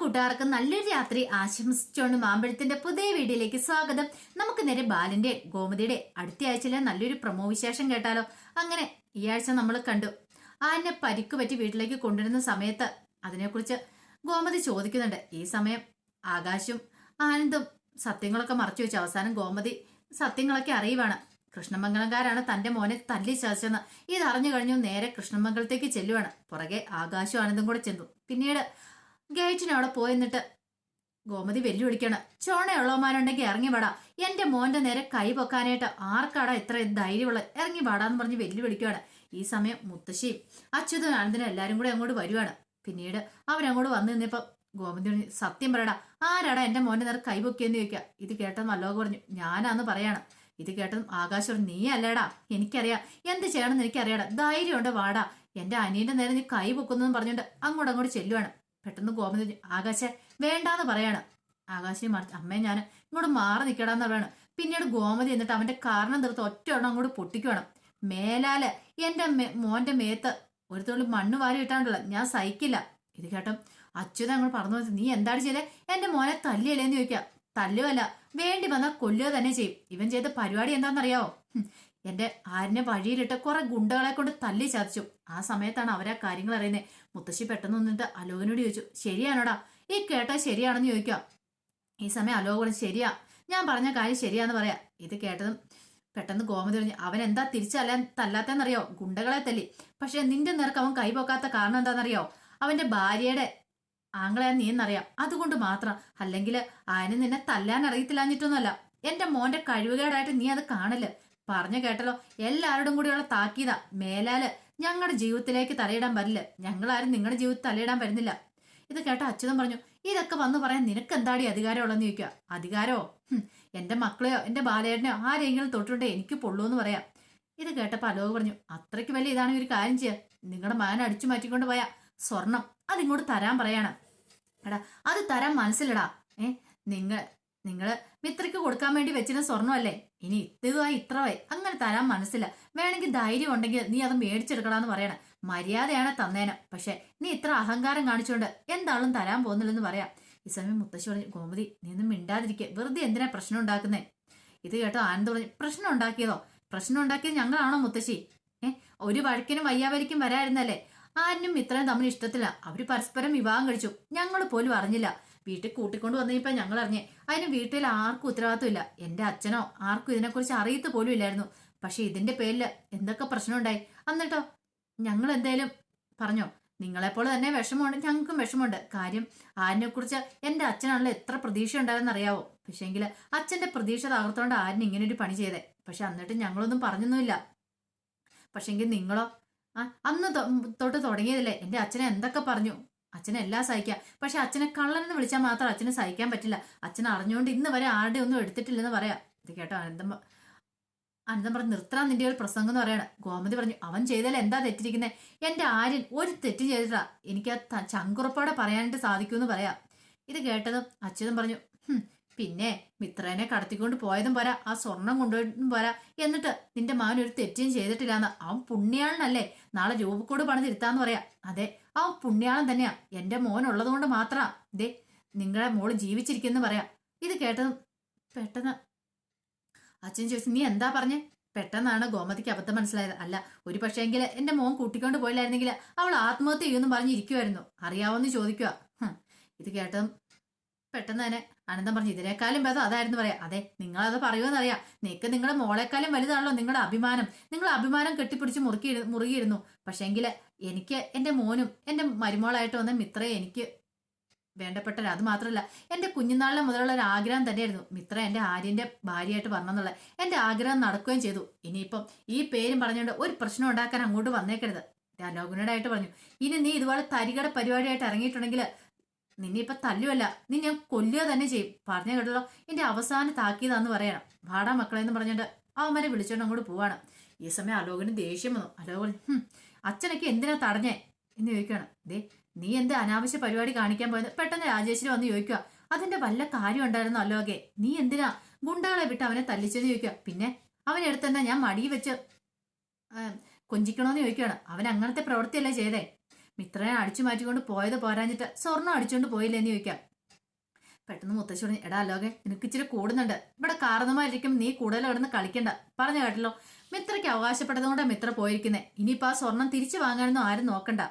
കൂട്ടുകാർക്ക് നല്ലൊരു രാത്രി ആശംസിച്ചുകൊണ്ട് മാമ്പഴത്തിന്റെ പുതിയ വീഡിയോയിലേക്ക് സ്വാഗതം. നമുക്ക് നേരെ ബാലന്റെ ഗോമതിയുടെ അടുത്ത ആഴ്ചയിലെ നല്ലൊരു പ്രമോ വിശേഷം കേട്ടാലോ? അങ്ങനെ ഈ ആഴ്ച നമ്മൾ കണ്ടു. ആനെ പരിക്ക് പറ്റി വീട്ടിലേക്ക് കൊണ്ടുവരുന്ന സമയത്ത് അതിനെക്കുറിച്ച് ഗോമതി ചോദിക്കുന്നുണ്ട്. ഈ സമയം ആകാശും ആനന്ദും സത്യങ്ങളൊക്കെ മറച്ചു വെച്ചു. അവസാനം ഗോമതി സത്യങ്ങളൊക്കെ അറിയുവാണ്. കൃഷ്ണമംഗലംകാരാണ് തന്റെ മോനെ തല്ലി ചതച്ചെന്ന് ഇത് അറിഞ്ഞു കഴിഞ്ഞു നേരെ കൃഷ്ണമംഗലത്തേക്ക് ചെല്ലുവാണ്. പുറകെ ആകാശവും ആനന്ദും കൂടെ ചെന്നു. പിന്നീട് ഗേറ്റിന് അവിടെ പോയി നിന്നിട്ട്. ഗോമതി വെല്ലുവിളിക്കണം ചോണയുള്ളവന്മാരുണ്ടെങ്കിൽ ഇറങ്ങി വാടാ. എന്റെ മോന്റെ നേരെ കൈ പൊക്കാനായിട്ട് ആർക്കാടാ ഇത്ര ധൈര്യമുള്ള? ഇറങ്ങി വാടാന്ന് പറഞ്ഞ് വെല്ലുവിളിക്കുവാണ് ഈ സമയം മുത്തശ്ശിയും അച്യുതനും ആനന്ദനും എല്ലാരും കൂടെ അങ്ങോട്ട് വരുവാണ്. പിന്നീട് അവരങ്ങോട്ട് വന്നു നിന്നിപ്പോ ഗോമതി പറഞ്ഞു സത്യം പറയടാ ആരാടാ എന്റെ മോന്റെ നേരെ കൈ പൊക്കിയെന്ന് ചോദിക്കുക ഇത് കേട്ടതും അല്ലോക പറഞ്ഞു ഞാനാന്ന് പറയാണ്. ഇത് കേട്ടതും ആകാശ് പറഞ്ഞു, നീ അല്ലേടാ എനിക്കറിയാം. എന്ത് ചെയ്യണമെന്ന് എനിക്കറിയാടാ. ധൈര്യമുണ്ട് വാടാ. എന്റെ അനിയന്റെ നേരെ നീ കൈ പൊക്കുന്നതെന്ന് പറഞ്ഞുകൊണ്ട് അങ്ങോട്ടങ്ങോട്ട് അങ്ങോട്ട് ചെല്ലുവാണ്. പെട്ടെന്ന് ഗോമതി ആകാശ വേണ്ടാന്ന് പറയാണ്. ആകാശിനെ മറിച്ച് അമ്മേ ഞാൻ ഇങ്ങോട്ട് മാറി നിൽക്കടാന്ന് പറയാണ്. പിന്നീട് ഗോമതി എന്നിട്ട് അവന്റെ കാരണം തീർത്ത് ഒറ്റ അങ്ങോട്ട് പൊട്ടിക്കുവാണ് മേലാൽ എന്റെ മോന്റെ മേത്ത് ഒരു തുള്ളി മണ്ണ് വാരി ഇട്ടാണ്ടല്ലോ ഞാൻ സഹിക്കില്ല. ഇത് കേട്ടോ അച്യുത അങ്ങോട്ട് പറഞ്ഞു നീ എന്താണ് ചെയ്തേ? എന്റെ മോനെ തല്ലിയല്ലേന്ന് ചോദിക്കാം. തല്ലുവല്ല വേണ്ടി വന്നാൽ കൊല്ലുക തന്നെ ചെയ്യും. ഇവൻ ചെയ്ത പരിപാടി എന്താണെന്നറിയാവോ എന്റെ ആരിനെ വഴിയിലിട്ട് കുറെ ഗുണ്ടകളെ കൊണ്ട് തല്ലി ചതച്ചു. ആ സമയത്താണ് അവരാ കാര്യങ്ങൾ അറിയുന്നത് മുത്തശ്ശി പെട്ടെന്ന് നിന്നിട്ട് അലോകനോട് ചോദിച്ചു ശരിയാണോടാ? ഈ കേട്ടാ ശരിയാണെന്ന് ചോദിക്കാം. ഈ സമയം അലോക പറഞ്ഞു ശരിയാ. ഞാൻ പറഞ്ഞ കാര്യം ശരിയാന്ന് പറയാ. ഇത് കേട്ടതും പെട്ടെന്ന് ഗോമതി പറഞ്ഞു അവൻ എന്താ തിരിച്ചല്ലാൻ തല്ലാത്തെന്നറിയോ? ഗുണ്ടകളെ തല്ലി. പക്ഷെ നിന്റെ നേർക്ക് അവൻ കൈപോക്കാത്ത കാരണം എന്താണെന്നറിയോ അവന്റെ ഭാര്യയുടെ ആങ്ങളെ നീ എന്നറിയാം. അതുകൊണ്ട് മാത്രം. അല്ലെങ്കിൽ ആന നിന്നെ തല്ലാൻ അറിയത്തില്ലാഞ്ഞിട്ടൊന്നുമല്ല എന്റെ മോന്റെ കഴിവുകേടായിട്ട് നീ അത് കാണൽ പറഞ്ഞു കേട്ടല്ലോ. എല്ലാവരോടും കൂടിയുള്ള താക്കീത. മേലാൽ ഞങ്ങളുടെ ജീവിതത്തിലേക്ക് തലയിടാൻ പറ്റില്ല ഞങ്ങളാരും നിങ്ങളുടെ ജീവിതത്തിൽ തലയിടാൻ വരുന്നില്ല. ഇത് കേട്ട അച്യുതൻ പറഞ്ഞു ഇതൊക്കെ വന്ന് പറയാൻ നിനക്ക് എന്താടി അധികാരമുള്ളെന്ന് ചോദിക്കുക? അധികാരമോ? ഹും, എന്റെ മക്കളെയോ എന്റെ ബാലേട്ടനെയോ ആരെങ്കിലും തൊട്ടുണ്ടേ എനിക്ക് പൊള്ളൂ എന്ന് പറയാം. ഇത് കേട്ടപ്പോ അലോക് പറഞ്ഞു അത്രയ്ക്ക് വലിയ ഇതാണ് ഒരു കാര്യം ചെയ്യുക നിങ്ങളുടെ മകൻ അടിച്ചു മാറ്റിക്കൊണ്ട് പോയാ സ്വർണം. അതിങ്ങോട്ട് തരാൻ പറയാണ്. എടാ അത് തരാൻ മനസ്സിലടാ ഏ നിങ്ങൾ നിങ്ങൾ മിത്രയ്ക്ക് കൊടുക്കാൻ വേണ്ടി വെച്ചിരുന്ന സ്വർണമല്ലേ? ഇനി ഇത്രയായി ഇത്രവായി അങ്ങനെ തരാൻ മനസ്സില്ല. വേണമെങ്കിൽ ധൈര്യം ഉണ്ടെങ്കിൽ നീ അത് മേടിച്ചെടുക്കണമെന്ന് പറയണം. മര്യാദയാണ് തന്നേനെ. പക്ഷെ നീ ഇത്ര അഹങ്കാരം കാണിച്ചുകൊണ്ട് എന്താളും തരാൻ പോകുന്നില്ലെന്ന് പറയാം. ഈ സമയം മുത്തശ്ശി പറഞ്ഞു ഗോമതി നീ ഒന്നും മിണ്ടാതിരിക്കുക വെറുതെ എന്തിനാ പ്രശ്നം ഉണ്ടാക്കുന്നേ? ഇത് കേട്ടോ ആനന്ദ് പറഞ്ഞു പ്രശ്നം ഉണ്ടാക്കിയതോ? പ്രശ്നം ഉണ്ടാക്കിയത് ഞങ്ങളാണോ മുത്തശ്ശി? ഏ ഒരു വഴക്കിനും വയ്യാവലിക്കും വരായിരുന്നല്ലേ ആരിനും ഇത്രയും തമ്മിൽ ഇഷ്ടത്തില്ല. അവർ പരസ്പരം വിവാഹം കഴിച്ചു. ഞങ്ങൾ പോലും അറിഞ്ഞില്ല. വീട്ടിൽ കൂട്ടിക്കൊണ്ട് വന്നപ്പോ ഞങ്ങൾ അറിഞ്ഞേ അതിന് വീട്ടിൽ ആർക്കും ഉത്തരവാദിത്വമില്ല എന്റെ അച്ഛനോ ആർക്കും ഇതിനെക്കുറിച്ച് അറിയത്ത് പോലും ഇല്ലായിരുന്നു. പക്ഷെ ഇതിന്റെ പേരിൽ എന്തൊക്കെ പ്രശ്നമുണ്ടായി എന്നിട്ടോ ഞങ്ങൾ എന്തായാലും പറഞ്ഞോ? നിങ്ങളെപ്പോലെ തന്നെ വിഷമമുണ്ട് ഞങ്ങൾക്കും വിഷമമുണ്ട്. കാര്യം ആരിനെ കുറിച്ച് എന്റെ അച്ഛനാണല്ലോ എത്ര പ്രതീക്ഷ ഉണ്ടായെന്ന് അറിയാവോ? പക്ഷേങ്കിൽ അച്ഛന്റെ പ്രതീക്ഷ തകർത്തോണ്ട് ആരിന് ഇങ്ങനെ ഒരു പണി ചെയ്തേ. പക്ഷെ എന്നിട്ട് ഞങ്ങളൊന്നും പറഞ്ഞൊന്നുമില്ല. പക്ഷെങ്കിൽ നിങ്ങളോ? ആ അന്ന് തൊട്ട് തുടങ്ങിയതല്ലേ? എന്റെ അച്ഛനെ എന്തൊക്കെ പറഞ്ഞു? അച്ഛനെ എല്ലാം സഹിക്കാം. പക്ഷെ അച്ഛനെ കള്ളനെന്ന് വിളിച്ചാൽ മാത്രം അച്ഛനെ സഹിക്കാൻ പറ്റില്ല. അച്ഛൻ അറിഞ്ഞുകൊണ്ട് ഇന്ന് വരെ ആരുടെ ഒന്നും എടുത്തിട്ടില്ലെന്ന് പറയാം. ഇത് കേട്ടോ അനന്തം അനന്തം പറഞ്ഞു നിർത്തണം നിന്റെ ഒരു പ്രസംഗം എന്ന് പറയണം. ഗോമതി പറഞ്ഞു അവൻ ചെയ്താൽ എന്താ തെറ്റിരിക്കുന്നത് എന്റെ ആര്യൻ ഒരു തെറ്റ് ചെയ്തിട്ടാ എനിക്ക് ആ ചങ്കുറപ്പോടെ പറയാനായിട്ട് സാധിക്കുമെന്ന് പറയാം. ഇത് കേട്ടതും അച്യുതൻ പറഞ്ഞു പിന്നെ മിത്രനെ കടത്തിക്കൊണ്ട് പോയതും പോരാ. ആ സ്വർണം കൊണ്ടുപോയിട്ടും പോരാ. എന്നിട്ട് നിന്റെ മകൻ ഒരു തെറ്റും ചെയ്തിട്ടില്ലാന്ന്. അവൻ പുണ്യാളനല്ലേ. നാളെ രൂപക്കോട് പണിതിരുത്താന്ന് പറയാ. അതെ അവൻ പുണ്യാളൻ തന്നെയാ. എന്റെ മോൻ ഉള്ളതുകൊണ്ട് മാത്രാ. ദേ നിങ്ങളെ മോൾ ജീവിച്ചിരിക്കുന്നു പറയാം. ഇത് കേട്ടതും പെട്ടെന്ന് അച്ഛൻ ചോദിച്ചു നീ എന്താ പറഞ്ഞേ? പെട്ടെന്നാണ് ഗോമതിക്ക് അബദ്ധം മനസ്സിലായത്. അല്ല ഒരു പക്ഷേങ്കിൽ എന്റെ മോൻ കൂട്ടിക്കൊണ്ട് പോയില്ലായിരുന്നെങ്കിൽ അവൾ ആത്മഹത്യ ചെയ്യുമെന്ന് പറഞ്ഞിരിക്കുമായിരുന്നു അറിയാവോന്ന് ചോദിക്കുക ഇത് കേട്ടതും പെട്ടെന്ന് തന്നെ അനന്തം പറഞ്ഞു ഇതിനേക്കാളും ഭേദം അതായിരുന്നു പറയാം. അതെ നിങ്ങളത് പറയുമെന്നറിയാം നിനക്ക് നിങ്ങളുടെ മോളെക്കാളും വലുതാണല്ലോ നിങ്ങളുടെ അഭിമാനം. നിങ്ങൾ അഭിമാനം കെട്ടിപ്പിടിച്ച് മുറുക്കി മുറുകിയിരുന്നു. പക്ഷേങ്കിൽ എനിക്ക് എന്റെ മോനും എന്റെ മരുമോളായിട്ട് വന്ന മിത്രയെ എനിക്ക് വേണ്ടപ്പെട്ടവർ അത് മാത്രമല്ല എന്റെ കുഞ്ഞുനാളിലെ മുതലുള്ള ഒരു ആഗ്രഹം തന്നെയായിരുന്നു. മിത്ര എന്റെ ആര്യന്റെ ഭാര്യയായിട്ട് വരണമെന്നുള്ള. എന്റെ ആഗ്രഹം നടക്കുകയും ചെയ്തു. ഇനിയിപ്പം ഈ പേരും പറഞ്ഞുകൊണ്ട് ഒരു പ്രശ്നം ഉണ്ടാക്കാൻ അങ്ങോട്ട് വന്നേക്കരുത്. ലോകനോടായിട്ട് പറഞ്ഞു. ഇനി നീ ഇതുപോലെ തരികട പരിപാടിയായിട്ട് ഇറങ്ങിയിട്ടുണ്ടെങ്കിൽ നിന്നെ ഇപ്പൊ തല്ലുമല്ല നീ ഞാൻ കൊല്ലുക തന്നെ ചെയ്യും. പറഞ്ഞു കേട്ടല്ലോ? എന്റെ അവസാന താക്കീതാന്ന് പറയണം. വാടാ മക്കളെ എന്ന് പറഞ്ഞിട്ട് അവന്മാരെ വിളിച്ചോണ്ട് അങ്ങോട്ട് പോവാണ്. ഈ സമയം അലോകന് ദേഷ്യം വന്നു. അലോകൻ അച്ഛനൊക്കെ എന്തിനാ തടഞ്ഞേ? എന്ന് ചോദിക്കുകയാണ്. ദേ നീ എന്ത് അനാവശ്യ പരിപാടി കാണിക്കാൻ പോയത് പെട്ടെന്ന് രാജേശ്വരി വന്ന് ചോദിക്കുക. അതിന്റെ വല്ല കാര്യം ഉണ്ടായിരുന്നു അലോകെ? നീ എന്തിനാ ഗുണ്ടകളെ വിട്ട് അവനെ തല്ലിച്ചെന്ന് ചോദിക്കുക? പിന്നെ അവനെടുത്തെന്നാ ഞാൻ മടി വെച്ച് കൊഞ്ചിക്കണോന്ന് ചോദിക്കുകയാണ്. അവൻ അങ്ങനത്തെ പ്രവൃത്തിയല്ലേ ചെയ്തേ? മിത്രനെ അടിച്ചു മാറ്റിക്കൊണ്ട് പോയത് പോരാഞ്ഞിട്ട് സ്വർണം അടിച്ചുകൊണ്ട് പോയില്ലെന്ന് ചോദിക്കാം. പെട്ടെന്ന് മുത്തശ്ശി പറഞ്ഞു എടാ ലോകെ നിനക്ക് ഇച്ചിരി കൂടുന്നുണ്ട്. ഇവിടെ കാരണമായിരിക്കും നീ കൂടുതൽ കിടന്ന് കളിക്കണ്ട. പറഞ്ഞു കേട്ടല്ലോ. മിത്രയ്ക്ക് അവകാശപ്പെട്ടതുകൊണ്ടാണ് മിത്ര പോയിരിക്കുന്നത് ഇനിയിപ്പോ ആ സ്വർണം തിരിച്ചു വാങ്ങാനൊന്നും ആരും നോക്കണ്ട.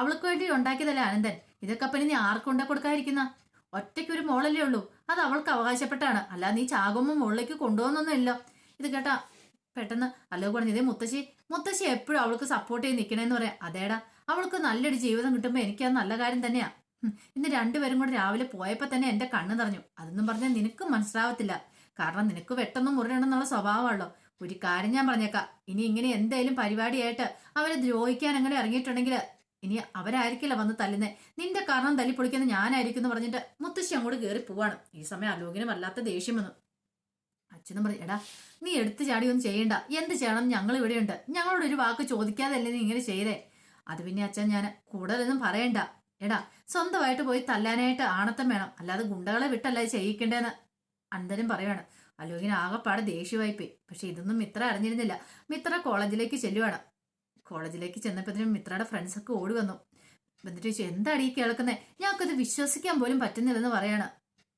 അവൾക്ക് വേണ്ടി ഉണ്ടാക്കിയതല്ലേ അനന്തൻ. ഇതൊക്കെ പിന്നെ നീ ആർക്കും കൊണ്ട കൊടുക്കാതിരിക്കുന്ന? ഒറ്റയ്ക്ക് ഒരു മോളല്ലേ ഉള്ളൂ. അത് അവൾക്ക് അവകാശപ്പെട്ടാണ്. അല്ല നീ ചാകുമ്പോൾ മുകളിലേക്ക് കൊണ്ടുപോകുന്നൊന്നുമില്ലോ. ഇത് കേട്ടാ പെട്ടെന്ന് അല്ലോ പറഞ്ഞു ഇതേ മുത്തശ്ശി മുത്തശ്ശി എപ്പോഴും അവൾക്ക് സപ്പോർട്ട് ചെയ്ത് നിൽക്കണേന്ന് പറയാം. അതേടാ അവൾക്ക് നല്ലൊരു ജീവിതം കിട്ടുമ്പോൾ എനിക്കത് നല്ല കാര്യം തന്നെയാ. ഇന്ന് രണ്ടുപേരും കൂടെ രാവിലെ പോയപ്പോ തന്നെ എന്റെ കണ്ണ് നിറഞ്ഞു. അതൊന്നും പറഞ്ഞാൽ നിനക്ക് മനസ്സിലാവത്തില്ല. കാരണം നിനക്ക് പെട്ടെന്ന് മുറിയണമെന്നുള്ള സ്വഭാവമാണല്ലോ. ഒരു കാര്യം ഞാൻ പറഞ്ഞേക്കാം. ഇനി ഇങ്ങനെ എന്തേലും പരിപാടിയായിട്ട് അവരെ ദ്രോഹിക്കാൻ അങ്ങനെ ഇറങ്ങിയിട്ടുണ്ടെങ്കിൽ ഇനി അവരായിരിക്കില്ല വന്ന് തല്ലുന്നേ? നിന്റെ കാരണം തല്ലി ഞാനായിരിക്കും എന്ന് പറഞ്ഞിട്ട് മുത്തശ്ശി അങ്ങോട്ട് കയറി പോവാണ്. ഈ സമയം അലോകിന് വല്ലാത്ത ദേഷ്യം വന്നു. അച്ഛനും പറഞ്ഞു എടാ നീ എടുത്തു ചാടി ഒന്നും ചെയ്യണ്ട. എന്ത് ചെയ്യണം? ഞങ്ങൾ ഇവിടെയുണ്ട്. ഞങ്ങളോട് ഒരു വാക്ക് ചോദിക്കാതല്ലേ നീ ഇങ്ങനെ ചെയ്തേ? അത് പിന്നെ അച്ഛൻ ഞാൻ കൂടുതലൊന്നും പറയണ്ട. എടാ സ്വന്തമായിട്ട് പോയി തല്ലാനായിട്ട് ആണത്തം വേണം. അല്ലാതെ ഗുണ്ടകളെ വിട്ടല്ല ചെയ്യിക്കേണ്ടതെന്ന് അന്തരം പറയാണ്. അലോകിന് ആകെപ്പാടെ ദേഷ്യമായിപ്പോയി പക്ഷെ ഇതൊന്നും മിത്ര അറിഞ്ഞിരുന്നില്ല. മിത്ര കോളേജിലേക്ക് ചെല്ലുവാണ്. കോളേജിലേക്ക് ചെന്നപ്പോഴത്തേനും മിത്രയുടെ ഫ്രണ്ട്സൊക്കെ ഓടി വന്നു. എന്നിട്ട് ചോദിച്ചു എന്താണ് ഈ കേൾക്കുന്നേ? ഞങ്ങൾക്കത് വിശ്വസിക്കാൻ പോലും പറ്റുന്നില്ലെന്ന് പറയാണ്.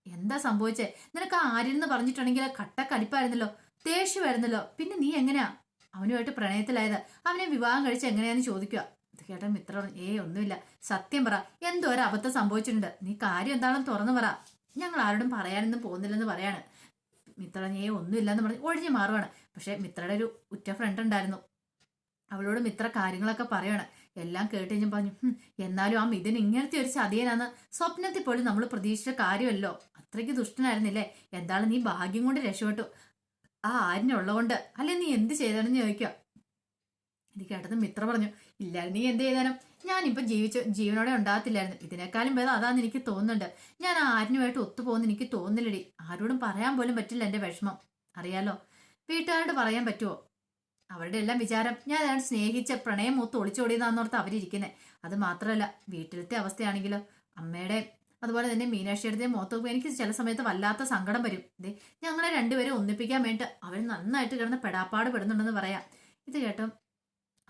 എന്താ സംഭവിച്ചേ? നിനക്ക് ആരെന്ന് പറഞ്ഞിട്ടുണ്ടെങ്കിൽ കട്ട കലിപ്പായിരുന്നല്ലോ ദേഷ്യമായിരുന്നല്ലോ. പിന്നെ നീ എങ്ങനെയാ? അവനുമായിട്ട് പ്രണയത്തിലായത്. അവനെ വിവാഹം കഴിച്ച് എങ്ങനെയാന്ന് ചോദിക്കുക കേട്ട മിത്ര ഏയ് ഒന്നുമില്ല. സത്യം പറ. എന്തോ ഒരു അബദ്ധം സംഭവിച്ചിട്ടുണ്ട്. നീ കാര്യം എന്താണെന്ന് തുറന്നു പറ. ഞങ്ങൾ ആരോടും പറയാനൊന്നും പോകുന്നില്ലെന്ന് പറയാണ്. മിത്ര ഏ ഒന്നുമില്ലെന്ന് പറഞ്ഞ് ഒഴിഞ്ഞു മാറുവാണ്. പക്ഷെ മിത്രയുടെ ഒരു ഉറ്റ ഫ്രണ്ട് ഉണ്ടായിരുന്നു. അവളോട് മിത്ര കാര്യങ്ങളൊക്കെ പറയാണ് എല്ലാം കേട്ട് പറഞ്ഞു "ഹും, എന്നാലും ആ മിഥുൻ ഇങ്ങനത്തെ ഒരു ചതിയനാന്ന് സ്വപ്നത്തിൽ പോലും നമ്മൾ പ്രതീക്ഷിച്ച കാര്യമല്ലോ. അത്രയ്ക്ക് ദുഷ്ടനായിരുന്നില്ലേ. എന്താണ് നീ ഭാഗ്യം കൊണ്ട് രക്ഷപ്പെട്ടു? ആ ആരിനുള്ളതുകൊണ്ട്. അല്ലെ നീ എന്ത് ചെയ്താണെന്ന് ചോദിക്കുക ഇത് കേട്ടത് മിത്ര പറഞ്ഞു ഇല്ലായിരുന്നു. നീ എന്ത് ചെയ്താലും ഞാനിപ്പോൾ ജീവിച്ച ജീവനോടെ ഉണ്ടാകത്തില്ലായിരുന്നു. ഇതിനേക്കാളും ഭേദം അതാന്ന് എനിക്ക് തോന്നുന്നുണ്ട്. ഞാൻ ആരിനുമായിട്ട് ഒത്തുപോകുന്ന എനിക്ക് തോന്നില്ലടി ആരോടും പറയാൻ പോലും പറ്റില്ല എന്റെ വിഷമം. അറിയാലോ? വീട്ടുകാരോട് പറയാൻ പറ്റുമോ അവരുടെ എല്ലാം വിചാരം ഞാൻ അതാണ് സ്നേഹിച്ച പ്രണയം മൂത്ത് ഒളിച്ചോടിയതാന്നോർത്ത് അവരിയ്ക്കുന്നത് അത് മാത്രമല്ല വീട്ടിലത്തെ അവസ്ഥയാണെങ്കിലോ അമ്മയുടെ അതുപോലെ തന്നെ മീനാക്ഷിയുടെ മുഖത്ത് എനിക്ക് ചില സമയത്ത് വല്ലാത്ത സങ്കടം വരും. ദേ ഞങ്ങളെ രണ്ടുപേരെ ഒന്നിപ്പിക്കാൻ വേണ്ടിയിട്ട് അവർ നന്നായിട്ട് കിടന്ന് പെടാപ്പാട് പെടുന്നുണ്ടെന്ന് പറയാം. ഇത് കേട്ടോ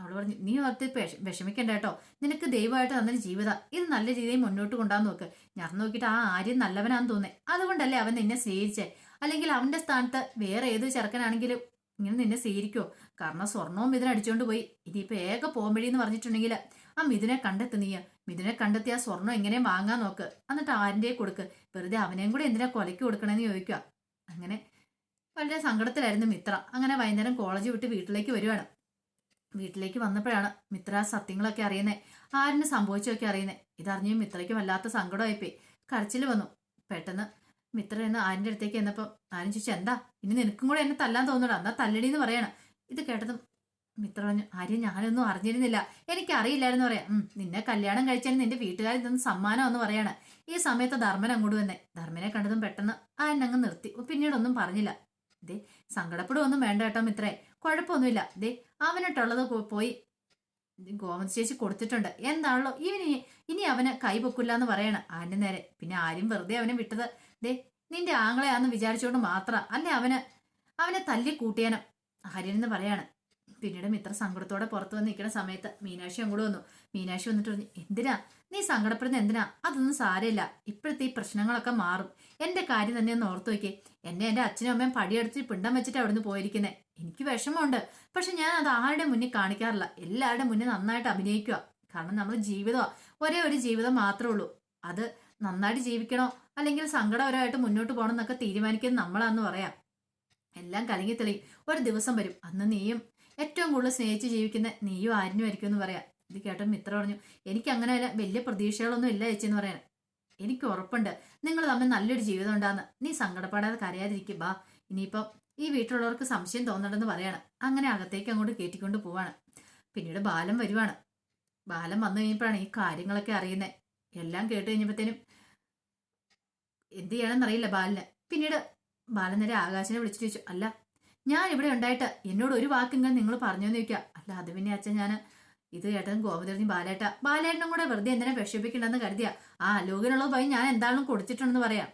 അവൾ പറഞ്ഞു നീ ഓർത്ത് വിഷ- വിഷമിക്കണ്ട കേട്ടോ. നിനക്ക് ദൈവമായിട്ട് തന്നൊരു ജീവിതം. ഇത് നല്ല രീതിയിൽ മുന്നോട്ട് കൊണ്ടാന്ന് നോക്ക്. ഞാൻ നോക്കിയിട്ട് ആ ആര്യം നല്ലവനാന്ന് തോന്നേ അതുകൊണ്ടല്ലേ അവൻ നിന്നെ സ്വീകരിച്ചേ അല്ലെങ്കിൽ അവന്റെ സ്ഥാനത്ത് വേറെ ഏത് ചെറുക്കനാണെങ്കിലും ഇങ്ങനെ നിന്നെ സ്വീകരിക്കോ കാരണം സ്വർണവും മിഥുന അടിച്ചോണ്ട് പോയി. ഇനിയിപ്പോ ഏക പോംവഴി എന്ന് പറഞ്ഞിട്ടുണ്ടെങ്കിൽ ആ മിഥുനെ കണ്ടെത്തി നീ. മിഥുനെ കണ്ടെത്തി ആ സ്വർണം എങ്ങനെയും വാങ്ങാൻ നോക്ക്. എന്നിട്ട് ആരിന്റെ കൊടുക്ക്. വെറുതെ അവനെയും കൂടെ എന്തിനാ കൊലയ്ക്ക് കൊടുക്കണമെന്ന് ചോദിക്കുക അങ്ങനെ വളരെ സങ്കടത്തിലായിരുന്നു മിത്ര. അങ്ങനെ വൈകുന്നേരം കോളേജ് വിട്ട് വീട്ടിലേക്ക് വരുവാണ്. വീട്ടിലേക്ക് വന്നപ്പോഴാണ് മിത്ര സത്യങ്ങളൊക്കെ അറിയുന്നേ. ആരിന് സംഭവിച്ചൊക്കെ അറിയുന്നേ. ഇതറിഞ്ഞ് മിത്രയ്ക്ക് വല്ലാത്ത സങ്കടമായിപ്പോയി. കരച്ചിൽ വന്നു. പെട്ടെന്ന് മിത്ര എന്ന് ആരിന്റെ അടുത്തേക്ക് എന്നപ്പം ആരും ചോദിച്ചു എന്താ? ഇനി നിനക്കും കൂടെ എന്നെ തല്ലാൻ തോന്നണം എന്നാ തല്ലടി എന്ന് പറയണം. ഇത് കേട്ടതും മിത്ര പറഞ്ഞു ആര്യം ഞാനൊന്നും അറിഞ്ഞിരുന്നില്ല. എനിക്കറിയില്ലായിരുന്നു പറയാം. ഉം, നിന്നെ കല്യാണം കഴിച്ചാലും നിന്റെ വീട്ടുകാരിൽ നിന്ന് സമ്മാനം എന്ന് പറയാണ്. ഈ സമയത്ത് ധർമ്മൻ അങ്ങോട്ട് വന്നേ. ധർമ്മനെ കണ്ടതും പെട്ടെന്ന് ആരനങ്ങ് നിർത്തി. പിന്നീടൊന്നും പറഞ്ഞില്ല. ഇതേ സങ്കടപ്പെടുവൊന്നും വേണ്ട കേട്ടോ മിത്രേ. കുഴപ്പമൊന്നുമില്ല. ദേ അവനിട്ടുള്ളത് പോയി. ഗോമതി ചേച്ചി കൊടുത്തിട്ടുണ്ട്. എന്താണല്ലോ? ഇവന് ഇനി അവന് കൈ പൊക്കില്ല എന്ന് പറയണം. ആന്റെ നേരെ. പിന്നെ ആരും വെറുതെ അവനെ വിട്ടത്. ദേ നിന്റെ ആങ്ങളെയാന്ന് വിചാരിച്ചുകൊണ്ട് മാത്രം. അല്ലെ അവന് അവനെ തല്ലി കൂട്ടിയാനും ആര്യനെന്ന് പറയാണ്. പിന്നീട് മിത്ര സങ്കടത്തോടെ പുറത്തു വന്ന് നിൽക്കുന്ന സമയത്ത് മീനാക്ഷി അങ്ങോട്ട് വന്നു. മീനാക്ഷി വന്നിട്ട് പറഞ്ഞു എന്തിനാ? നീ സങ്കടപ്പെടുന്ന എന്തിനാ? അതൊന്നും സാരമില്ല. ഇപ്പോഴത്തെ ഈ പ്രശ്നങ്ങളൊക്കെ മാറും. എന്റെ കാര്യം തന്നെ ഒന്ന് ഓർത്തു നോക്കിയേ. എന്നെ എന്റെ അച്ഛനും അമ്മയും പടിയെടുത്ത് പിണ്ടം വെച്ചിട്ട് അവിടുന്ന് പോയിരിക്കുന്നത് എനിക്ക് വിഷമമുണ്ട്. പക്ഷെ ഞാൻ അത് ആരുടെ മുന്നിൽ കാണിക്കാറില്ല. എല്ലാവരുടെ മുന്നിൽ നന്നായിട്ട് അഭിനയിക്കുക കാരണം നമ്മൾ ജീവിതമാണ് ഒരേ ഒരു ജീവിതം മാത്രമേ ഉള്ളൂ. അത് നന്നായിട്ട് ജീവിക്കണോ? അല്ലെങ്കിൽ സങ്കടപരമായിട്ട് മുന്നോട്ട് പോകണം എന്നൊക്കെ തീരുമാനിക്കുന്നത് നമ്മളാന്ന് പറയാം. എല്ലാം കലങ്ങി തെളിയും. ഒരു ദിവസം വരും. അന്ന് നീയും ഏറ്റവും കൂടുതൽ സ്നേഹിച്ച് ജീവിക്കുന്ന നീയും ആരിനുമായിരിക്കും എന്ന് പറയാം. ഇത് കേട്ടോ മിത്ര പറഞ്ഞു എനിക്ക് അങ്ങനെ വല്ല വലിയ പ്രതീക്ഷകളൊന്നും ഇല്ല ചേച്ചി എന്ന് പറയാൻ. എനിക്ക് ഉറപ്പുണ്ട്. നിങ്ങൾ തമ്മിൽ നല്ലൊരു ജീവിതം ഉണ്ടാന്ന്. നീ സങ്കടപ്പെടാതെ കരയാതിരിക്കും ബാ. ഇനിയിപ്പം ഈ വീട്ടിലുള്ളവർക്ക് സംശയം തോന്നണ്ടെന്ന് പറയാണ്. അങ്ങനെ അകത്തേക്ക് അങ്ങോട്ട് കയറ്റിക്കൊണ്ട് പോവാണ്. പിന്നീട് ബാലം വരുവാണ്. ബാലം വന്നു കഴിഞ്ഞപ്പോഴാണ് ഈ കാര്യങ്ങളൊക്കെ അറിയുന്നത് എല്ലാം കേട്ട് കഴിഞ്ഞപ്പോഴത്തേനും എന്ത് ചെയ്യണമെന്നറിയില്ല ബാലിന്. പിന്നീട് ബാലൻ നേരെ ആകാശനെ വിളിച്ചിട്ട് ചോദിച്ചു അല്ല ഞാൻ ഇവിടെ ഉണ്ടായിട്ട് എന്നോട് ഒരു വാക്കെങ്കിലും നിങ്ങൾ പറഞ്ഞു ചോദിക്കുക അല്ല അത് പിന്നെ അച്ഛൻ ഞാൻ ഇത് ഏട്ടൻ ഗോപതിരഞ്ഞ് ബാലേട്ട. ബാലേട്ടനും കൂടെ വെറുതെ എന്തിനാ വിഷമിപ്പിക്കണ്ടെന്ന് കരുതിയ. ആ അലോകനുള്ളത് പോയി ഞാൻ എന്താണെന്നും കൊടുത്തിട്ടുണ്ടെന്ന് പറയാം.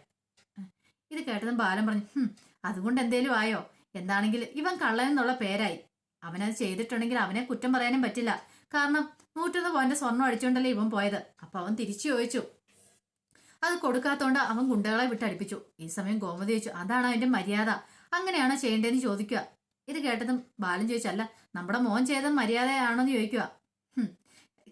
ഇത് കേട്ടതും ബാലൻ പറഞ്ഞു "ഹും, അതുകൊണ്ട് എന്തേലും ആയോ? എന്താണെങ്കിൽ ഇവൻ കള്ളൻ എന്നുള്ള പേരായി. അവനത് ചെയ്തിട്ടുണ്ടെങ്കിൽ അവനെ കുറ്റം പറയാനും പറ്റില്ല. കാരണം നൂറ്റൊന്ന് പോയിന്റ് സ്വർണം അടിച്ചുകൊണ്ടല്ലേ ഇവൻ പോയത്. അപ്പൊ അവൻ തിരിച്ചു ചോദിച്ചു. അത് കൊടുക്കാത്തോണ്ട് അവൻ ഗുണ്ടകളെ വിട്ടടിപ്പിച്ചു. ഈ സമയം ഗോമതി ചോദിച്ചു അതാണ് അവന്റെ മര്യാദ. അങ്ങനെയാണോ ചെയ്യേണ്ടതെന്ന് ചോദിക്കുക. ഇത് കേട്ടതും ബാലൻ ചോദിച്ചല്ല നമ്മുടെ മോൻ ചെയ്ത മര്യാദയാണോന്ന് ചോദിക്കുക.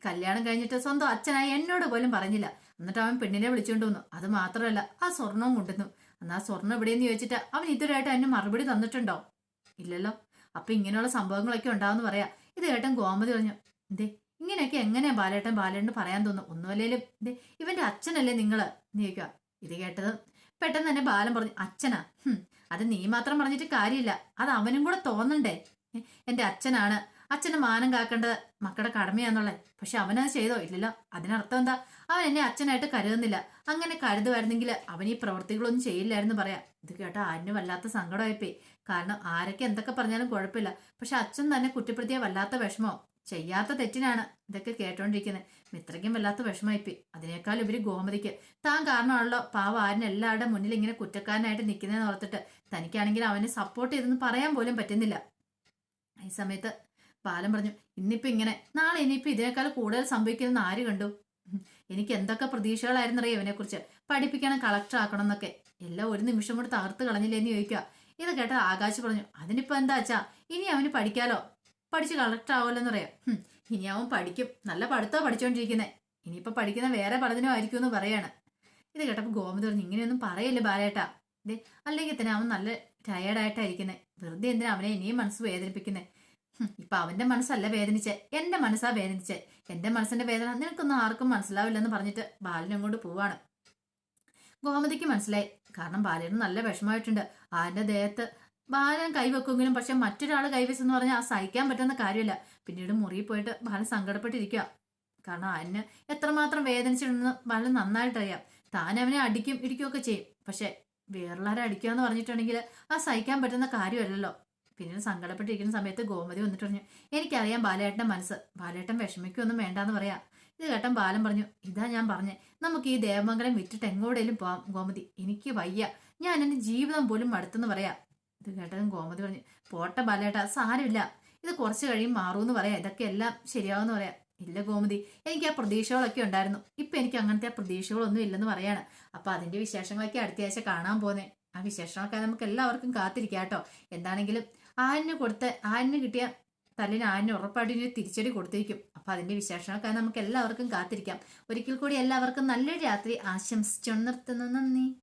കല്യാണം കഴിഞ്ഞിട്ട് സ്വന്തം അച്ഛനായി എന്നോട് പോലും പറഞ്ഞില്ല. എന്നിട്ട് അവൻ പെണ്ണിനെ വിളിച്ചുകൊണ്ട് വന്നു. അത് മാത്രമല്ല ആ സ്വർണവും കൊണ്ടുവന്നു. എന്നാ സ്വർണം എവിടെയെന്ന് ചോദിച്ചിട്ട് അവൻ ഇതുവരെയായിട്ട് അതിന് മറുപടി തന്നിട്ടുണ്ടോ? ഇല്ലല്ലോ. അപ്പൊ ഇങ്ങനെയുള്ള സംഭവങ്ങളൊക്കെ ഉണ്ടാവുമെന്ന് പറയാ. ഇത് കേട്ടൻ ഗോമതി പറഞ്ഞു എന്തേ ഇങ്ങനെയൊക്കെ എങ്ങനെയാ ബാലേട്ടൻ ബാലേട്ടൻ പറയാൻ തോന്നുന്നു? ഒന്നുമല്ലേലും എന്തേ ഇവന്റെ അച്ഛനല്ലേ നിങ്ങൾ? എന്ന് ചോദിക്കുക. ഇത് കേട്ടത് പെട്ടെന്ന് തന്നെ ബാലൻ പറഞ്ഞു അച്ഛനാ? അത് നീ മാത്രം പറഞ്ഞിട്ട് കാര്യമില്ല. അത് അവനും കൂടെ തോന്നണ്ടേ? എന്റെ അച്ഛനാണ്. അച്ഛന് മാനം കാക്കേണ്ടത് മക്കളുടെ കടമയാന്നുള്ളത് പക്ഷെ അവനത് ചെയ്തോ? ഇല്ലല്ലോ. അതിനർത്ഥം എന്താ? അവൻ എന്നെ അച്ഛനായിട്ട് കരുതുന്നില്ല. അങ്ങനെ കരുതുമായിരുന്നെങ്കിൽ അവൻ ഈ പ്രവൃത്തികളൊന്നും ചെയ്യില്ലായിരുന്നു പറയാം. ഇത് കേട്ട ആരിനും വല്ലാത്ത സങ്കടമായിപ്പോയി. കാരണം ആരൊക്കെ എന്തൊക്കെ പറഞ്ഞാലും കുഴപ്പമില്ല. പക്ഷെ അച്ഛൻ തന്നെ കുറ്റപ്പെടുത്തിയ വല്ലാത്ത വിഷമോ. ചെയ്യാത്ത തെറ്റിനാണ് ഇതൊക്കെ കേട്ടോണ്ടിരിക്കുന്നത് മിത്രയ്ക്കും വല്ലാത്ത വിഷമമായിപ്പോയി. അതിനേക്കാൾ ഇവർ ഗോമതിക്ക്. താൻ കാരണമാണല്ലോ പാവ ആരും എല്ലാവരുടെ മുന്നിൽ ഇങ്ങനെ കുറ്റക്കാരനായിട്ട് നിൽക്കുന്നതെന്ന് ഓർത്തിട്ട് തനിക്കാണെങ്കിൽ അവനെ സപ്പോർട്ട് ചെയ്തെന്ന് പറയാൻ പോലും പറ്റുന്നില്ല. ഈ സമയത്ത് ബാലൻ പറഞ്ഞു ഇന്നിപ്പോ ഇങ്ങനെ. നാളെ ഇനിയിപ്പോ ഇതിനേക്കാൾ കൂടുതൽ സംഭവിക്കുമെന്ന് ആര് കണ്ടു? എനിക്ക് എന്തൊക്കെ പ്രതീക്ഷകളായിരുന്നറിയോ ഇവനെ കുറിച്ച് പഠിപ്പിക്കണം കളക്ടർ ആക്കണം എന്നൊക്കെ. എല്ലാം ഒരു നിമിഷം കൂടെ തകർത്ത് കളഞ്ഞില്ലേന്ന് ചോദിക്കുക. ഇത് കേട്ട ആകാശ് പറഞ്ഞു അതിനിപ്പോ എന്താ അച്ഛാ? ഇനി അവന് പഠിക്കാലോ? പഠിച്ച് കളക്ട് ആവുമല്ലോ എന്ന് പറയാം ഇനി അവൻ പഠിക്കും. നല്ല പഠിത്തോ പഠിച്ചുകൊണ്ടിരിക്കുന്നത് ഇനിയിപ്പോൾ പഠിക്കുന്ന വേറെ പഠനവും ആയിരിക്കും എന്ന് പറയാണ്. ഇത് കേട്ടപ്പോൾ ഗോമതി പറഞ്ഞു ഇങ്ങനെയൊന്നും പറയല്ലേ ബാലേട്ടാ. ദേ അല്ലെങ്കിൽ തന്നെ അവൻ നല്ല ടയേർഡായിട്ടായിരിക്കുന്നത് വെറുതെ എന്തിനാ അവനെ ഇനിയും മനസ്സ് വേദനിപ്പിക്കുന്നത് ഇപ്പൊ അവന്റെ മനസ്സല്ല വേദനിച്ചേ. എന്റെ മനസ്സാ വേദനിച്ചേ. എന്റെ മനസ്സിന്റെ വേദന നിനക്കൊന്നും ആർക്കും മനസ്സിലാവില്ലെന്ന് പറഞ്ഞിട്ട് ബാലനും കൊണ്ട് പോവാണ്. ഗോമതിക്ക് മനസ്സിലായി. കാരണം ബാലന് നല്ല വിഷമമായിട്ടുണ്ട്. ആന്റെ ദേഹത്ത് ബാലൻ കൈവെക്കുമെങ്കിലും പക്ഷെ മറ്റൊരാൾ കൈവച്ചെന്ന് പറഞ്ഞാൽ ആ സഹിക്കാൻ പറ്റുന്ന കാര്യമില്ല. പിന്നീട് മുറിയിൽ പോയിട്ട് ബാലൻ സങ്കടപ്പെട്ടിരിക്കുക കാരണം അന്ന് എത്രമാത്രം വേദനിച്ചിട്ടുണ്ടെന്ന് ബാലൻ നന്നായിട്ടറിയാം. താൻ അവനെ അടിക്കും ഇടിക്കുകയൊക്കെ ചെയ്യും. പക്ഷെ വേറുള്ളവരെ അടിക്കുക എന്ന് പറഞ്ഞിട്ടുണ്ടെങ്കിൽ ആ സഹിക്കാൻ പറ്റുന്ന കാര്യമല്ലല്ലോ. പിന്നീട് സങ്കടപ്പെട്ടിരിക്കുന്ന സമയത്ത് ഗോമതി വന്നിട്ട് പറഞ്ഞു എനിക്കറിയാം ബാലേട്ടന്റെ മനസ്സ്. ബാലേട്ടൻ വിഷമിക്കൊന്നും വേണ്ടാന്ന് പറയാ. ഇത് കേട്ടൻ ബാലൻ പറഞ്ഞു ഇതാ ഞാൻ പറഞ്ഞേ. നമുക്ക് ഈ ദേവമംഗലം വിറ്റിട്ട് എങ്ങോട്ടേലും പോവാം ഗോമതി. എനിക്ക് വയ്യ. ഞാൻ എന്റെ ജീവിതം പോലും മടുത്തെന്ന് പറയാം. ഇത് കേട്ടതും ഗോമതി പറഞ്ഞു പോട്ടെ ബാലേട്ട സാരമില്ല. ഇത് കുറച്ച് കഴിയും മാറൂന്ന് പറയാം. ഇതൊക്കെ എല്ലാം ശരിയാവുമെന്ന് പറയാം. ഇല്ല ഗോമതി എനിക്ക് ആ പ്രതീക്ഷകളൊക്കെ ഉണ്ടായിരുന്നു. ഇപ്പൊ എനിക്ക് അങ്ങനത്തെ പ്രതീക്ഷകളൊന്നും ഇല്ലെന്ന് പറയാണ്. അപ്പൊ അതിന്റെ വിശേഷങ്ങളൊക്കെ അടുത്ത ആഴ്ച കാണാൻ പോന്നെ. ആ വിശേഷങ്ങളൊക്കെ നമുക്ക് എല്ലാവർക്കും കാത്തിരിക്കാം കേട്ടോ. എന്താണെങ്കിലും ആനിന് കൊടുത്ത ആനിന് കിട്ടിയ തല്ലിന് ആനിന് ഉറപ്പായിട്ട് ഇനി തിരിച്ചടി കൊടുത്തിരിക്കും അപ്പൊ അതിന്റെ വിശേഷങ്ങളൊക്കെ നമുക്ക് എല്ലാവർക്കും കാത്തിരിക്കാം. ഒരിക്കൽ കൂടി എല്ലാവർക്കും നല്ലൊരു രാത്രി. ആശംസിച്ചു നിർത്തുന്നു നന്ദി.